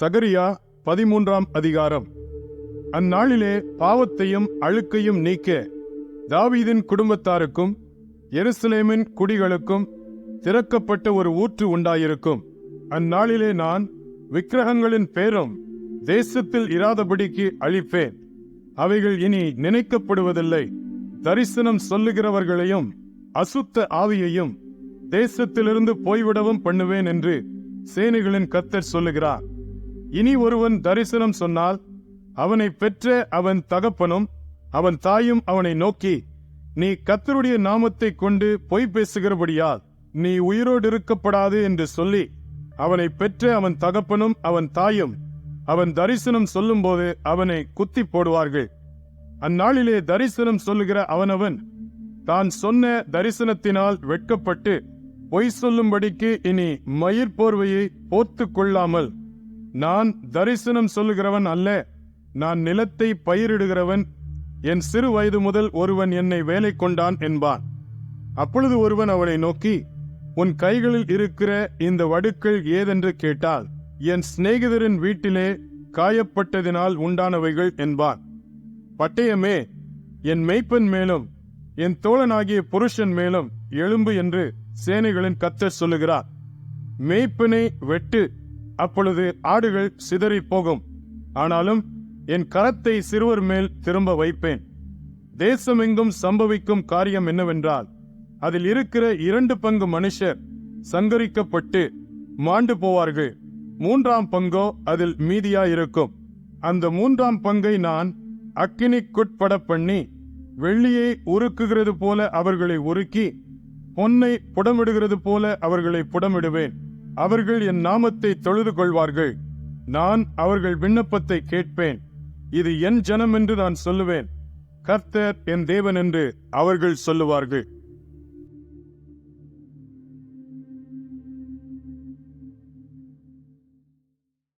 சகரியா பதிமூன்றாம் அதிகாரம். அந்நாளிலே பாவத்தையும் அழுக்கையும் நீக்க. தாவீதின் குடும்பத்தாருக்கும் எருசலேமின் குடிகளுக்கும் திறக்கப்பட்ட ஒரு ஊற்று உண்டாயிருக்கும். அந்நாளிலே நான் விக்கிரகங்களின் பேரும் தேசத்தில் இராதபடிக்கு அழிப்பேன். அவைகள் இனி நினைக்கப்படுவதில்லை. தரிசனம் சொல்லுகிறவர்களையும் அசுத்த ஆவியையும் தேசத்திலிருந்து போய்விடவும் பண்ணுவேன் என்று சேனைகளின் கத்தர் சொல்லுகிறார். இனி ஒருவன் தரிசனம் சொன்னால் அவனை பெற்ற அவன் தகப்பனும் அவன் தாயும் அவனை நோக்கி நீ கத்தருடைய நாமத்தை கொண்டு பொய் பேசுகிறபடியால் நீ உயிரோடு இருக்கப்படாது என்று சொல்லி அவனை பெற்ற அவன் தகப்பனும் அவன் தாயும் அவன் தரிசனம் சொல்லும்போது அவனை குத்தி போடுவார்கள். அந்நாளிலே தரிசனம் சொல்லுகிற அவனவன் தான் சொன்ன தரிசனத்தினால் வெட்கப்பட்டு பொய் சொல்லும்படிக்கு இனி மயிர் போர்வையை போர்த்துக் கொள்ளாமல் நான் தரிசனம் சொல்லுகிறவன் அல்ல. நான் நிலத்தை பயிரிடுகிறவன். என் சிறு வயது முதல் ஒருவன் என்னை வேலை கொண்டான் என்பான். அப்பொழுது ஒருவன் அவனை நோக்கி உன் கைகளில் இருக்கிற இந்த வடுக்கள் ஏதென்று கேட்டால் என் சிநேகிதரின் வீட்டிலே காயப்பட்டதினால் உண்டானவைகள் என்பான். பட்டயமே என் மெய்ப்பன் மேலும் என் தோழனாகிய புருஷன் மேலும் எழும்பு என்று சேனைகளின் கத்தர் சொல்லுகிறார். மேய்ப்பனை வெட்டு அப்பொழுது ஆடுகள் சிதறி போகும். ஆனாலும் என் கரத்தை சிறுவர் மேல் திரும்ப வைப்பேன். தேசமெங்கும் சம்பவிக்கும் காரியம் என்னவென்றால் அதில் இருக்கிற இரண்டு பங்கு மனுஷர் சங்கரிக்கப்பட்டு மாண்டு போவார்கள். மூன்றாம் பங்கோ அதில் மீதியாயிருக்கும். அந்த மூன்றாம் பங்கை நான் அக்கினிக்குட்பட பண்ணி வெள்ளியை உருக்குகிறது போல அவர்களை உருக்கி பொன்னை புடமிடுகிறது போல அவர்களை புடமிடுவேன். அவர்கள் என் நாமத்தை தொழுது கொள்வார்கள். நான் அவர்கள் விண்ணப்பத்தை கேட்பேன். இது என் ஜனம் என்று நான் சொல்லுவேன். கர்த்தர் என் தேவன் என்று அவர்கள் சொல்லுவார்கள்.